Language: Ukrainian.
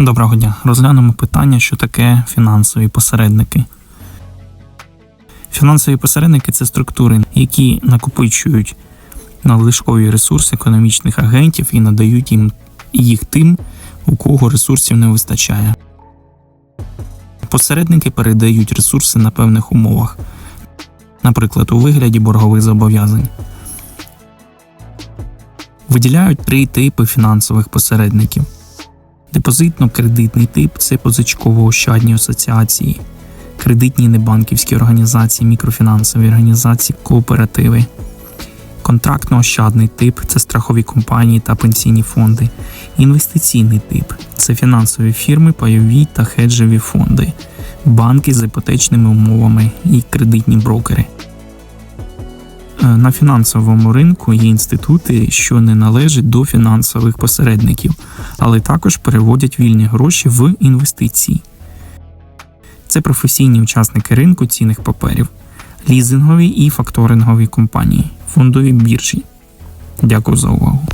Доброго дня. Розглянемо питання, що таке фінансові посередники. Фінансові посередники це структури, які накопичують надлишкові ресурси економічних агентів і надають їм їх тим, у кого ресурсів не вистачає. Посередники передають ресурси на певних умовах, наприклад, у вигляді боргових зобов'язань. Виділяють три типи фінансових посередників. Депозитно-кредитний тип це позичково-ощадні асоціації, кредитні небанківські організації, мікрофінансові організації, кооперативи. Контрактно-ощадний тип це страхові компанії та пенсійні фонди. Інвестиційний тип це фінансові фірми, пайові та хеджеві фонди, банки з іпотечними умовами і кредитні брокери. На фінансовому ринку є інститути, що не належать до фінансових посередників, але також переводять вільні гроші в інвестиції. Це професійні учасники ринку цінних паперів, лізингові і факторингові компанії, фондові біржі. Дякую за увагу.